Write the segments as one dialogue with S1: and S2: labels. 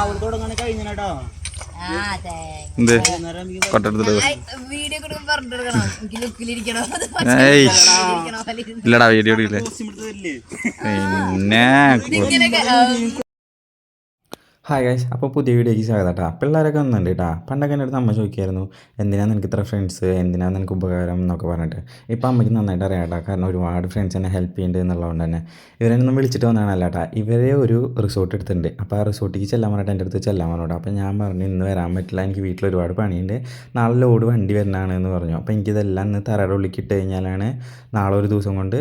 S1: രാവിലെ തുടങ്ങണ.
S2: ഇല്ലടാ വീഡിയോ പിന്നെ
S3: ഹായ് ഗൈസ് അപ്പോൾ പുതിയ വീഡിയോയ്ക്ക് സ്വാഗതം കേട്ടോ പിള്ളേരൊക്കെ വന്നിട്ടുണ്ട് കേട്ടോ പണ്ടൊക്കെ എന്റെ അടുത്ത് അമ്മ ചോദിക്കായിരുന്നു എന്തിനാണ് നിനക്ക് ഇത്ര ഫ്രണ്ട്സ് എന്തിനാണ് നിനക്ക് ഉപകാരം? എന്നൊക്കെ പറഞ്ഞിട്ട്. ഇപ്പോൾ അമ്മയ്ക്ക് നന്നായിട്ട് അറിയാം കേട്ടോ കാരണം ഒരുപാട് ഫ്രണ്ട്സ് എന്നെ ഹെൽപ്പ് ചെയ്യുന്നുണ്ട് എന്നുള്ളതുകൊണ്ട് തന്നെ. ഇവരെന്നൊന്നും വിളിച്ചിട്ട് വന്നതാണല്ല കേട്ടോ ഇവരെ ഒരു റിസോർട്ട് എടുത്തിട്ടുണ്ട്. അപ്പോൾ ആ റിസോർട്ടിലേക്ക് ചെല്ലാൻ പറഞ്ഞിട്ട് എന്റെ അടുത്ത് ചെല്ലാൻ പറഞ്ഞു അപ്പോൾ ഞാൻ പറഞ്ഞു ഇന്ന് വരാൻ പറ്റില്ല. എനിക്ക് വീട്ടിൽ ഒരുപാട് പണിയുണ്ട്. നാളെ ലോഡ് വണ്ടി വരുന്നതാണ് എന്ന് പറഞ്ഞു. അപ്പോൾ എനിക്കിതെല്ലാം ഇന്ന് തറയുടെ ഉള്ളിലേക്ക് കഴിഞ്ഞാലാണ് നാളെ ഒരു ദിവസം കൊണ്ട്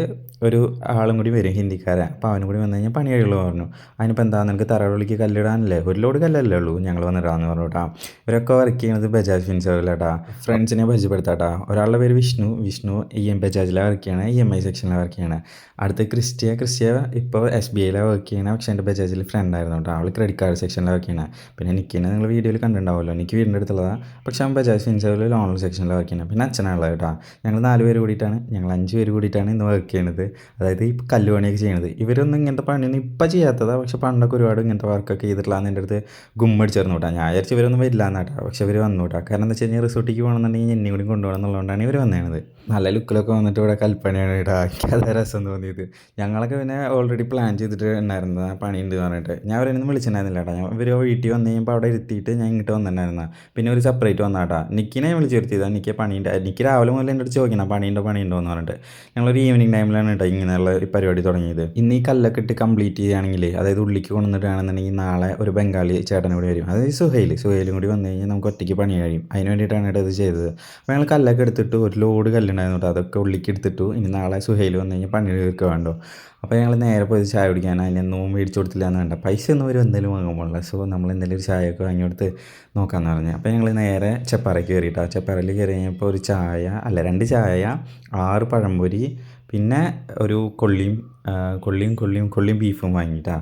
S3: ഒരു ആളും കൂടി വരും ഹിന്ദിക്കാരൻ അപ്പോൾ അവനും കൂടി വന്നു കഴിഞ്ഞാൽ പണി കഴിയുള്ളൂ പറഞ്ഞു. അതിനിപ്പോൾ എന്താ? നിനക്ക് തറയുടെ ഉള്ളിലേക്ക് കല്ലിടാനല്ലേ? ഒരു ലോഡ് കല്ലല്ലേ ഉള്ളൂ. ഞങ്ങൾ വന്നിട്ടാന്ന് പറഞ്ഞുട്ടാ ഇവരൊക്കെ വർക്ക് ചെയ്യുന്നത് ബജാജ് ഫിൻസറിലാട്ടാ ഫ്രണ്ട്സിനെ പരിചയപ്പെടുത്താട്ടാ ഒരാളുടെ പേര് വിഷ്ണു. വിഷ്ണു ഇ എം ബജാജിലെ വർക്ക് ചെയ്യണേ ഇ എം ഐ സെക്ഷനിലെ വർക്ക് ചെയ്യണേ. അടുത്ത് ക്രിസ്റ്റിയ. ക്രിസ്റ്റിയ ഇപ്പോൾ എസ് ബി ഐയിലെ വർക്ക് ചെയ്യണേ പക്ഷേ എന്റെ ബജാജിൽ ഫ്രണ്ട് ആയിരുന്നു കേട്ടോ അവൾ ക്രെഡിറ്റ് കാർഡ് സെക്ഷനിലെ വർക്ക് ചെയ്യണേ. പിന്നെ നിക്കിനെ നിങ്ങൾ വീഡിയോയിൽ കണ്ടിട്ടുണ്ടാവുമല്ലോ. എനിക്ക് വീടിന്റെ അടുത്തുള്ളതാണ് പക്ഷേ അവൻ ബജാജ് ഫിൻസറിൽ ലോൺ സെക്ഷനിലെ വർക്ക് ചെയ്യണേ. പിന്നെ അച്ഛനാണുള്ളത് കേട്ടോ ഞങ്ങൾ നാല് പേര് കൂടിയിട്ടാണ്. ഞങ്ങൾ അഞ്ച് പേര് കൂടിയിട്ടാണ് ഇന്ന് വർക്ക് ചെയ്യണത്. അതായത് ഈ കല്ലുപണിയൊക്കെ ചെയ്യണത്. ഇവരൊന്നും ഇങ്ങനത്തെ പണിയൊന്നും ഇപ്പം ചെയ്യാത്തതാണ് പക്ഷേ പണ്ടൊക്കെ ഒരുപാട് ഇങ്ങനത്തെ വർക്കൊക്കെ ചെയ്തിട്ടുള്ളതാണ് എന്റെ അടുത്ത് ഗുമ്മടിച്ചിരുന്നു കേട്ടോ. ഞാൻ വിചാരിച്ചു ഇവരൊന്നും വരില്ല എന്നാട്ടാ പക്ഷേ ഇവർ വന്നു കേട്ടോ. കാരണം എന്താ വെച്ച് കഴിഞ്ഞാൽ റിസോർട്ടിലേക്ക് പോകണമെന്നുണ്ടെങ്കിൽ എന്നെ കൂടി കൊണ്ടുപോകണം എന്നുള്ളതുകൊണ്ടാണ് ഇവർ വന്നേണത് നല്ല ലുക്കിലൊക്കെ വന്നിട്ട് ഇവിടെ കൽപ്പനയാണ് കേട്ടോ. എനിക്ക് അതേ രസം തോന്നിയത്. ഞങ്ങളൊക്കെ പിന്നെ ഓൾറെഡി പ്ലാൻ ചെയ്തിട്ട് ഉണ്ടായിരുന്നത്. പണിയുണ്ട് എന്ന് പറഞ്ഞിട്ട്. ഞാൻ അവരൊന്നും വിളിച്ചിട്ടുണ്ടായിരുന്നില്ല കേട്ടോ. ഞാൻ ഇവർ വീട്ടിൽ വന്നു കഴിയുമ്പോൾ അവിടെ ഇരുത്തിയിട്ട് ഞാൻ ഇങ്ങോട്ട് വന്നിട്ടുണ്ടായിരുന്ന. പിന്നെ ഒരു സെപ്പറേറ്റ് വന്നാട്ടാ നിക്കിനെ വിളിച്ച് വരുത്തിയതാണ് എനിക്ക് പണിയുണ്ട് എനിക്ക് രാവിലെ മുതൽ എന്റെ അടുത്ത് ചോദിക്കണം പണിയുണ്ടോ പണിയുണ്ടോ എന്ന് പറഞ്ഞിട്ട്. ഞങ്ങളൊരു ഈവനിങ് ടൈമിലാണ് കേട്ടോ ഇങ്ങനെയുള്ള പരിപാടി തുടങ്ങിയത്. ഇന്ന് ഈ കല്ലൊക്കെ ഇട്ട് കംപ്ലീറ്റ് ചെയ്യുകയാണെങ്കിൽ അതായത് ഉള്ളിക്ക് കൊണ്ടുവന്നിട്ടാണെന്നുണ്ടെങ്കിൽ നാളെ ഒരു ബംഗാളി ചേട്ടനും കൂടി വരും. അതായത് സുഹൈൽ സുഹൈലും. കൂടി വന്നു കഴിഞ്ഞാൽ നമുക്ക് ഒറ്റയ്ക്ക് പണി കഴിയും. അതിന് വേണ്ടിയിട്ടാണ് ഇത് ചെയ്തത്. അപ്പോൾ ഞങ്ങൾ കല്ലൊക്കെ എടുത്തിട്ട് ഒരു ലോഡ് കല്ലുണ്ടായിരുന്നു അതൊക്കെ ഉള്ളിക്ക് എടുത്തിട്ടു. ഇനി നാളെ സുഹൈൽ വന്നു കഴിഞ്ഞാൽ പണി തീർക്കുക വേണ്ടോ അപ്പോൾ ഞങ്ങൾ നേരെ പോയി ചായ കുടിക്കാൻ. അതിനൊന്നും മേടിച്ചു കൊടുത്തില്ല എന്ന് വേണ്ട പൈസ ഒന്നും വരും എന്തെങ്കിലും വാങ്ങുമ്പോൾ സോ നമ്മൾ എന്തെങ്കിലും ഒരു ചായയൊക്കെ വാങ്ങി കൊടുത്ത് നോക്കാമെന്ന് പറഞ്ഞു. അപ്പോൾ ഞങ്ങൾ നേരെ ചെപ്പാറയ്ക്ക് കയറിയിട്ടാ ചെപ്പാറയിൽ കയറി കഴിഞ്ഞപ്പോൾ ഒരു ചായ അല്ല രണ്ട് ചായ ആറ് പഴംപൊരി പിന്നെ ഒരു കൊള്ളിയും കൊള്ളിയും കൊള്ളിയും കൊള്ളിയും ബീഫും വാങ്ങിയിട്ടാ.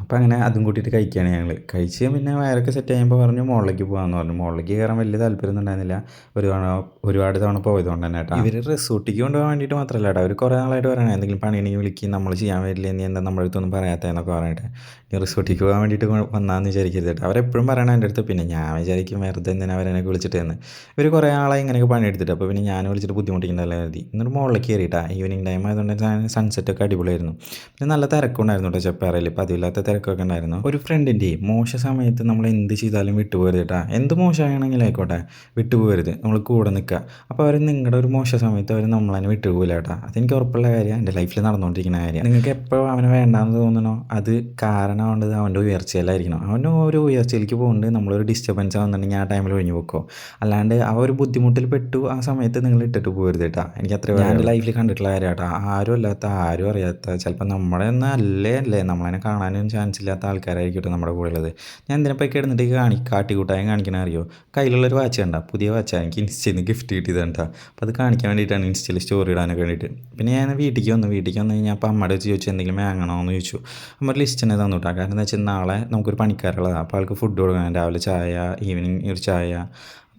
S3: അപ്പോൾ അങ്ങനെ അതും കൂട്ടിയിട്ട് കഴിക്കുകയാണ് ഞങ്ങൾ കഴിച്ച് പിന്നെ വയറൊക്കെ സെറ്റ് ചെയ്യുമ്പോൾ പറഞ്ഞു മുകളിലേക്ക് പോകാമെന്ന് പറഞ്ഞു. മുകളിലേക്ക് കയറാൻ വലിയ താല്പര്യമൊന്നും ഉണ്ടായിരുന്നില്ല. ഒരു തവണ ഒരുപാട് തവണ പോയതുകൊണ്ട് തന്നെ കേട്ടോ ഇവർ റിസോർട്ടിക്ക് കൊണ്ടുപോകാൻ വേണ്ടിയിട്ട് മാത്രമല്ല കേട്ടോ അവർ കുറേ നാളായിട്ട് പറയണേ എന്തെങ്കിലും പണിയുണ്ടെങ്കിൽ വിളിക്കും നമ്മൾ ചെയ്യാൻ വരില്ല? നീ എന്താ നമ്മുടെ അടുത്തൊന്നും പറയാത്തതെന്നൊക്കെ പറഞ്ഞിട്ട്. നീ റിസോർട്ടിക്ക് പോകാൻ വേണ്ടിയിട്ട് വന്നാന്ന് വിചാരിക്കരുത് കേട്ടോ അവരെപ്പോഴും പറയണ എന്റെ അടുത്ത് പിന്നെ ഞാൻ വിചാരിക്കും വെറുതെ എന്തിനാ വിളിച്ചിട്ട് എന്ന് ഇവർ കുറേ ആളെ ഇങ്ങനെയൊക്കെ പണിയെടുത്തിട്ട് അപ്പോൾ പിന്നെ ഞാൻ വിളിച്ചിട്ട് ബുദ്ധിമുട്ടിക്കുന്നതല്ല കരുതി. എന്നിട്ട് മുകളിലേക്ക് കയറിയിട്ടാ ഈവനിങ് ടൈം ആയതുകൊണ്ട് സൺസെറ്റ് ഒക്കെ അടിപൊളിയായിരുന്നു. പിന്നെ നല്ല തിരക്കുണ്ടായിരുന്നു കേട്ടോ ചെപ്പാറയിൽ പതിവില്ലാത്ത തിരക്കൊക്കെ ഉണ്ടായിരുന്നു. ഒരു ഫ്രണ്ടിന്റെ മോശ സമയത്ത് നമ്മൾ എന്ത് ചെയ്താലും വിട്ടുപോകരുത് കേട്ടോ എന്ത് മോശമാണെങ്കിലും ആയിക്കോട്ടെ വിട്ടുപോകരുത് നമ്മൾ കൂടെ നിൽക്കുക അപ്പോൾ അവർ നിങ്ങളുടെ ഒരു മോശ സമയത്ത് അവർ നമ്മളതിനെ വിട്ടുപോകില്ല കേട്ടോ അതെനിക്ക് ഉറപ്പുള്ള കാര്യം. എന്റെ ലൈഫിൽ നടന്നുകൊണ്ടിരിക്കുന്ന കാര്യം. നിങ്ങൾക്ക് എപ്പോൾ അവനെ വേണ്ടാന്ന് തോന്നണോ? അത് കാരണമാവേണ്ടത് അവന്റെ ഉയർച്ചയിലായിരിക്കണം. അവന്റെ ഒരു ഉയർച്ചയിലേക്ക് പോകുന്നുണ്ട് നമ്മളൊരു ഡിസ്റ്റർബൻസ് ആവുന്നുണ്ടെങ്കിൽ ആ ടൈമിൽ ഒഴിഞ്ഞു പോക്കോ. അല്ലാണ്ട് ആ ഒരു ബുദ്ധിമുട്ടിൽ പെട്ടു ആ സമയത്ത് നിങ്ങൾ ഇട്ടിട്ട് പോകരുത് കേട്ടോ എനിക്ക് അത്ര ഞാൻ ലൈഫിൽ കണ്ടിട്ടുള്ള കാര്യം കേട്ടോ ആരും അല്ലാത്ത ആരും അറിയാത്ത ചിലപ്പോൾ നമ്മുടെ ഒന്നും അല്ലേ അല്ലേ നമ്മളതിനെ കാണാനും ചാൻസ് ഇല്ലാത്ത ആൾക്കാരായിരിക്കും നമ്മുടെ കൂടെ ഉള്ളത് ഞാൻ എന്തിനപ്പോൾ കിടന്നിട്ട് കാണി കാട്ടിക്കൂട്ടായും കാണിക്കണ അറിയോ? കയ്യിലുള്ളൊരു വാച്ച് കണ്ട പുതിയ വാച്ചാണ് എനിക്ക് ഇൻസ്റ്റയിൽ നിന്ന് ഗിഫ്റ്റ് കിട്ടിയത് കണ്ടാ അപ്പോൾ അത് കാണിക്കാൻ വേണ്ടിയിട്ടാണ് ഇൻസ്റ്റയിൽ സ്റ്റോറി ഇടാനൊക്കെ വേണ്ടിയിട്ട്. പിന്നെ ഞാൻ വീട്ടിലേക്ക് വന്നു. വീട്ടിലേക്ക് വന്നു കഴിഞ്ഞാൽ അപ്പോൾ അമ്മയുടെ വെച്ച് ചോദിച്ചു എന്തെങ്കിലും വാങ്ങണോ എന്ന് ചോദിച്ചു. അമ്മ ഒരു ലിസ്റ്റ് തന്നെ തന്നു കാരണം എന്താ വെച്ചാൽ നാളെ നമുക്കൊരു പണിക്കാരുള്ളതാണ് അപ്പോൾ ആൾക്ക് ഫുഡ് കൊടുക്കണം. രാവിലെ ചായ ഈവനിങ് ഒരു ചായ.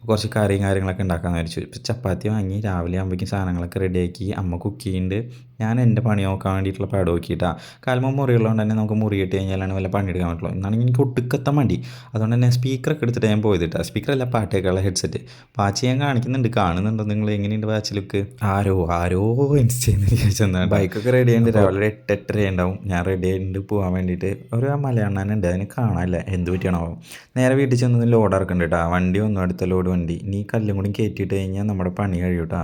S3: കുറച്ച് കറിയും കാര്യങ്ങളൊക്കെ ഉണ്ടാക്കാമെന്ന് വിചാരിച്ചു. ചപ്പാത്തി വാങ്ങി രാവിലെ ആകുമ്പോഴേക്കും സാധനങ്ങളൊക്കെ റെഡിയാക്കി അമ്മ കുക്ക് ചെയ്യുന്നുണ്ട് ഞാൻ എന്റെ പണി നോക്കാൻ വേണ്ടിയിട്ടുള്ള പാട് നോക്കിയിട്ടാണ് കാൽമ മുറിയുള്ളതുകൊണ്ട് തന്നെ നമുക്ക് മുറി കിട്ടി കഴിഞ്ഞാലാണ് വല്ല പണി എടുക്കാൻ പറ്റുള്ളൂ. എന്നാണെങ്കിൽ എനിക്ക് ഒട്ടുക്കത്ത മടി. അതുകൊണ്ട് തന്നെ സ്പീക്കറൊക്കെ എടുത്തിട്ട് ഞാൻ പോയത് കേട്ടോ സ്പീക്കറല്ല പാട്ടേക്കുള്ള ഹെഡ്സെറ്റ് വാച്ച് ഞാൻ കാണിക്കുന്നുണ്ട്. കാണുന്നുണ്ടോ നിങ്ങൾ എങ്ങനെയുണ്ട് വാച്ച് ലുക്ക് ആരോ ആരോ ഇൻസ്റ്റെന്ന് വിചാരിച്ചെന്നാണ് ബൈക്കൊക്കെ റെഡി ആയിട്ടുണ്ട്. രാവിലെ എട്ട് എട്ടര ഉണ്ടാവും. ഞാൻ റെഡി ആയിട്ട് പോകാൻ വേണ്ടിയിട്ട്. ഒരു മലയാളനുണ്ട് അതിന് കാണാനില്ല. എന്ത് പറ്റിയാണോ നേരെ വീട്ടിൽ ചെന്ന് ലോഡ് ഇറക്കുന്നുണ്ട് കേട്ടോ വണ്ടി ഒന്നും അടുത്ത ലോഡ് വണ്ടി. നീ കല്ലും കൂടി കയറ്റിയിട്ട് കഴിഞ്ഞാൽ നമ്മുടെ പണി കഴിയും കേട്ടോ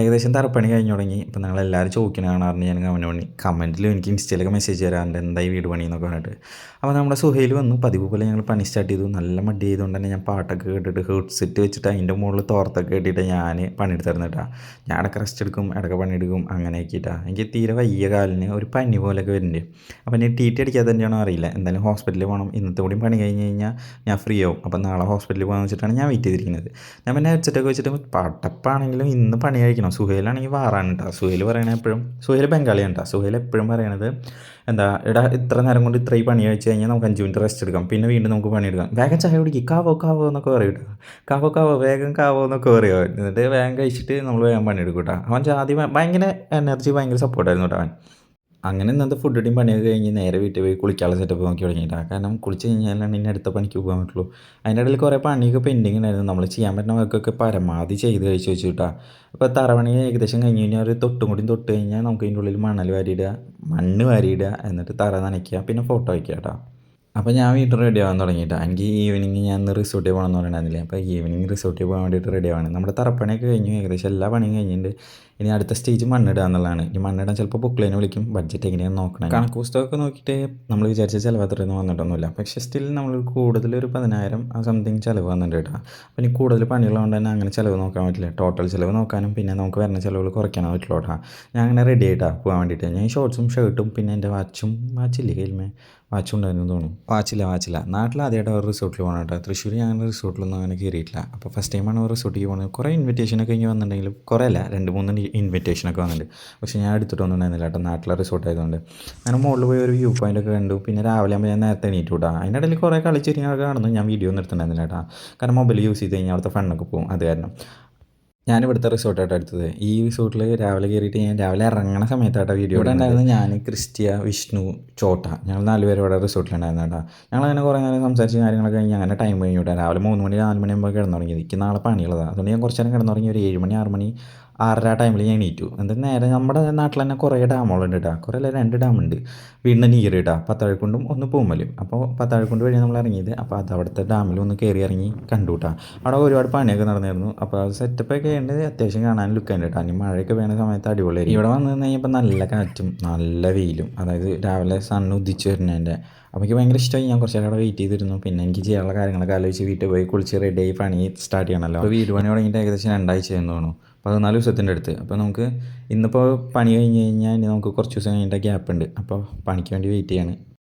S3: ഏകദേശം തറപ്പണി കഴിഞ്ഞു തുടങ്ങി. ഇപ്പം നിങ്ങൾ എല്ലാവരും ചോദിക്കണ കാണാറുണ്ട് ഞാൻ കമന്റ് പണി കമന്റിൽ എനിക്ക് ഇൻസ്റ്റയിലൊക്കെ മെസ്സേജ് തരാറുണ്ട്. എന്തായി വീട് പണി എന്നൊക്കെ പറഞ്ഞിട്ട്. അപ്പോൾ നമ്മുടെ സുഹൈൽ വന്നു. പതിവ് പോലെ ഞങ്ങൾ പണി സ്റ്റാർട്ട് ചെയ്തു. നല്ല മടി ചെയ്തുകൊണ്ട് തന്നെ ഞാൻ പാട്ടൊക്കെ കേട്ടിട്ട് ഹെഡ്സെറ്റ് വെച്ചിട്ട് അതിന്റെ മുകളിൽ തോർത്തൊക്കെ കേട്ടിട്ട് ഞാൻ പണിയെടുത്തിരുന്നു കേട്ടോ ഞാൻ ഇടയ്ക്ക് റെസ്റ്റ് എടുക്കും ഇടയ്ക്ക് പണിയെടുക്കും അങ്ങനെ ആക്കിയിട്ടാ എനിക്ക് തീരെ വയ്യ കാലിന് ഒരു പനി പോലെയൊക്കെ വരുന്നുണ്ട് അപ്പോൾ ഞാൻ ടി ടി അടിക്കാതെ തന്നെയാണോ അറിയില്ല. എന്തായാലും ഹോസ്പിറ്റലിൽ പോകണം ഇന്നത്തെ കൂടി പണി കഴിഞ്ഞ് കഴിഞ്ഞാൽ ഞാൻ ഫ്രീ ആവും. അപ്പോൾ നാളെ ഹോസ്പിറ്റലിൽ പോകാമെന്ന് വെച്ചിട്ടാണ് ഞാൻ വെയിറ്റ് ചെയ്തിരിക്കുന്നത്. ഞാൻ പിന്നെ ഹെഡ്സെറ്റൊക്കെ വെച്ചിട്ട് പട്ടപ്പാണെങ്കിലും ഇന്ന് പണി കഴിക്കണം സുഹേലാണെങ്കിൽ വാറാണ് കേട്ടോ സുഹേൽ പറയണത് എപ്പോഴും സുഹേൽ ബംഗാളിയാണ് കേട്ടോ സുഹേൽ എപ്പോഴും പറയണത് എന്താ എടാ ഇത്ര നേരം കൊണ്ട് ഇത്രയും പണി കഴിച്ച് കഴിഞ്ഞാൽ നമുക്ക് അഞ്ച് മിനിറ്റ് റെസ്റ്റ് എടുക്കാം. പിന്നെ വീണ്ടും നമുക്ക് പണി പണിയെടുക്കാം. വേഗം ചായ കുടിക്കും. കാവോ കാവോ എന്നൊക്കെ പറയും കേട്ടോ കാവോ കാവോ വേഗം കാവോ എന്നൊക്കെ പറയുമോ എന്നിട്ട് വേഗം കഴിച്ചിട്ട് നമ്മൾ വേഗം പണിയെടുക്കും കേട്ടോ അവൻ ആദ്യം ഭയങ്കര എനർജി ഭയങ്കര സപ്പോർട്ടായിരുന്നു കേട്ടോ അവൻ. അങ്ങനെ ഇന്നത്തെ ഫുഡ് ഇടിയും പണിയൊക്കെ കഴിഞ്ഞ് നേരെ വീട്ടിൽ പോയി കുളിക്കാനുള്ള സെറ്റപ്പ് നോക്കി തുടങ്ങിയിട്ടാണ് കാരണം കുളിച്ച് കഴിഞ്ഞാലാണ് ഇനി അടുത്ത പണിക്ക് പോകാൻ പറ്റുള്ളൂ. അതിന്റെ ഇടയിൽ കുറേ പണിയൊക്കെ പെൻഡിങ് ഉണ്ടായിരുന്നു നമ്മൾ ചെയ്യാൻ പറ്റുന്ന വർക്കൊക്കെ പരമാവധി ചെയ്ത് കഴിച്ച് വെച്ചു കേട്ടോ അപ്പോൾ തറവണി ഏകദേശം കഴിഞ്ഞ് കഴിഞ്ഞാൽ ഒരു തൊട്ടും കൂടി തൊട്ട് കഴിഞ്ഞാൽ നമുക്ക് അതിന്റെ ഉള്ളിൽ മണൽ വാരിയിടുക മണ്ണ് വാരിയിടുക എന്നിട്ട് തറ നനയ്ക്കുക പിന്നെ ഫോട്ടോ വയ്ക്കുക കേട്ടോ അപ്പോൾ ഞാൻ വീട്ടിൽ റെഡി ആവാൻ തുടങ്ങിയിട്ടാ. എനിക്ക് ഈവനിങ് ഞാൻ ഇന്ന് റിസോർട്ടിൽ പോകണം എന്ന് പറയണമെന്നില്ല അപ്പോൾ ഈവനിങ് റിസോർട്ടിൽ പോകാൻ വേണ്ടിയിട്ട് റെഡി ആവാണ്. നമ്മുടെ തറപ്പണിയൊക്കെ കഴിഞ്ഞു. ഏകദേശം എല്ലാ പണിയും കഴിഞ്ഞിട്ടുണ്ട്. ഇനി അടുത്ത സ്റ്റേജ് മണ്ണിടുക എന്നുള്ളതാണ്. ഇനി മണ്ണിടാൻ ചിലപ്പോൾ ബുക്കിലേനെ വിളിക്കും. ബഡ്ജറ്റ് എങ്ങനെയാണ് നോക്കണം. കണക്ക് പുസ്തകമൊക്കെ നോക്കിയിട്ട് നമ്മൾ വിചാരിച്ച ചിലവ് അത്രയൊന്നും വന്നിട്ടൊന്നുമില്ല. പക്ഷേ സ്റ്റിൽ നമ്മൾ കൂടുതൽ ഒരു പതിനായിരം ആ സംതിങ് ചിലവ് വന്നിട്ടുണ്ട് കേട്ടോ. അപ്പോൾ ഇനി കൂടുതൽ പണികളുകൊണ്ട് തന്നെ അങ്ങനെ ചിലവ് നോക്കാൻ പറ്റില്ല. ടോട്ടൽ ചിലവ് നോക്കാനും പിന്നെ നമുക്ക് വരുന്ന ചിലവുകൾ കുറയ്ക്കാൻ പറ്റുള്ളൂ കേട്ടോ. ഞാൻ അങ്ങനെ റെഡി ആയിട്ടാണ് പോകാൻ വേണ്ടിയിട്ട്. ഞാൻ ഷോർട്സും ഷർട്ടും പിന്നെ എന്റെ വാച്ചും വാച്ചില്ലേ കയ്യിൽമേ വാച്ചും ഉണ്ടായിരുന്നു തോന്നുന്നു. വാച്ചില്ല വാച്ചില്ല നാട്ടിൽ ആദ്യമായിട്ട് ഒരു റിസോർട്ടിൽ പോകണം കേട്ടോ. തൃശ്ശൂർ ഞാൻ റിസോർട്ടിലൊന്നും അങ്ങനെ കയറിയിട്ടില്ല. അപ്പോൾ ഫസ്റ്റ് ടൈമാണ് റിസോർട്ടിൽ പോകുന്നത് കുറേ ഇൻവിറ്റേഷനൊക്കെ ഇനി വന്നിട്ടുണ്ടെങ്കിലും കുറേ അല്ല. രണ്ട് മൂന്ന് ഇൻവിറ്റേഷനൊക്കെ വന്നിട്ടുണ്ട്. പക്ഷേ ഞാൻ എടുത്തിട്ടൊന്നും ഉണ്ടായിരുന്നില്ല കേട്ടോ. നാട്ടിലെ റിസോർട്ട് ആയതുകൊണ്ട്. അങ്ങനെ മുകളിൽ പോയി ഒരു വ്യൂ പോയിന്റ് ഒക്കെ കണ്ടു. പിന്നെ രാവിലെ ആകുമ്പോൾ ഞാൻ നേരത്തെ എണീറ്റ് വിട്ടാ അതിന്റെ ഇടയിൽ കുറേ കളിച്ചിരിക്കുന്നൊക്കെ കാണുന്നു. ഞാൻ വീഡിയോ ഒന്നും എടുത്തിട്ടുണ്ടായിരുന്നില്ല കേട്ടോ കാരണം മൊബൈൽ യൂസ് ചെയ്ത് കഴിഞ്ഞാൽ അവിടുത്തെ ഫണ്ണൊക്കെ പോകും. അത് കാരണം. ഞാൻ ഇവിടുത്തെ റിസോർട്ടായിട്ട് എടുത്തത്. ഈ റിസോർട്ടിൽ രാവിലെ കയറിയിട്ട് ഞാൻ രാവിലെ ഇറങ്ങണ സമയത്തായിട്ട് വീഡിയോ ഇവിടെ ഉണ്ടായിരുന്നത് ഞാൻ ക്രിസ്ത്യ വിഷ്ണു ചോട്ട. ഞങ്ങൾ നാലുപേരും ഇവിടെ റിസോർട്ടിലുണ്ടായിരുന്നു കേട്ടോ ഞങ്ങൾ അങ്ങനെ കുറേ നേരം സംസാരിച്ച് കാര്യങ്ങളൊക്കെ കഴിഞ്ഞ് അങ്ങനെ ടൈം കഴിഞ്ഞു കേട്ടോ രാവിലെ മൂന്ന് മണി നാല് മണിയാകുമ്പോൾ കിടന്നു തുടങ്ങിയത് എനിക്ക് നാളെ പണിയുള്ളതാണ് അതുകൊണ്ട് ഞാൻ കുറച്ച് നേരം കിടന്നു തുടങ്ങി ഒരു ഏഴ് മണി ആറ് മണി ആറര ടൈമിൽ ഞാൻ എണീറ്റു. എന്നിട്ട് നേരെ നമ്മുടെ നാട്ടിൽ തന്നെ കുറേ ഡാമുകളുണ്ട് കേട്ടോ കുറേ അല്ല രണ്ട് ഡാമുണ്ട് വീടിന്റെ നീര് കേട്ടോ പത്താഴക്കുണ്ടും ഒന്ന് പൂമലും. അപ്പോൾ പത്താഴക്കുണ്ട് വഴി നമ്മൾ ഇറങ്ങിയത്. അപ്പോൾ അത് അവിടുത്തെ ഡാമിൽ ഒന്ന് കയറി ഇറങ്ങി കണ്ടു കേട്ടോ അവിടെ ഒരുപാട് പണിയൊക്കെ നടന്നിരുന്നു. അപ്പോൾ സെറ്റപ്പൊക്കെ ഉണ്ട് അത്യാവശ്യം കാണാൻ ലുക്ക് ഉണ്ട് കേട്ടോ ഇനി മഴയൊക്കെ വേണ സമയത്ത് അടിപൊളിയായിരിക്കും. ഇവിടെ വന്നു കഴിഞ്ഞപ്പോൾ നല്ല കാറ്റും നല്ല വെയിലും. അതായത് രാവിലെ സൺ ഉദിച്ച് വരുന്നതിന്റെ അപ്പോൾ എനിക്ക് ഭയങ്കര ഇഷ്ടമായി ഞാൻ കുറച്ച് നേരം അവിടെ വെയിറ്റ് ചെയ്തിരുന്നു. പിന്നെ എനിക്ക് ചെയ്യാനുള്ള കാര്യങ്ങളൊക്കെ ആലോചിച്ച് വീട്ടിൽ പോയി കുളിച്ച് റെഡി ആയി പണി സ്റ്റാർട്ട് ചെയ്യണമല്ലോ അപ്പോൾ വീട് പണി തുടങ്ങിയിട്ട് ഏകദേശം രണ്ടാഴ്ച എന്ന് തോന്നുന്നു. പതിനാല് ദിവസത്തിന്റെ അടുത്ത്. അപ്പോൾ നമുക്ക് ഇന്നിപ്പോൾ പണി കഴിഞ്ഞ് കഴിഞ്ഞാൽ ഇനി നമുക്ക് കുറച്ച് ദിവസം കഴിഞ്ഞിട്ട് ഗ്യാപ്പ് ഉണ്ട് അപ്പോൾ പണിക്ക് വേണ്ടി വെയിറ്റ് ചെയ്യാണ്.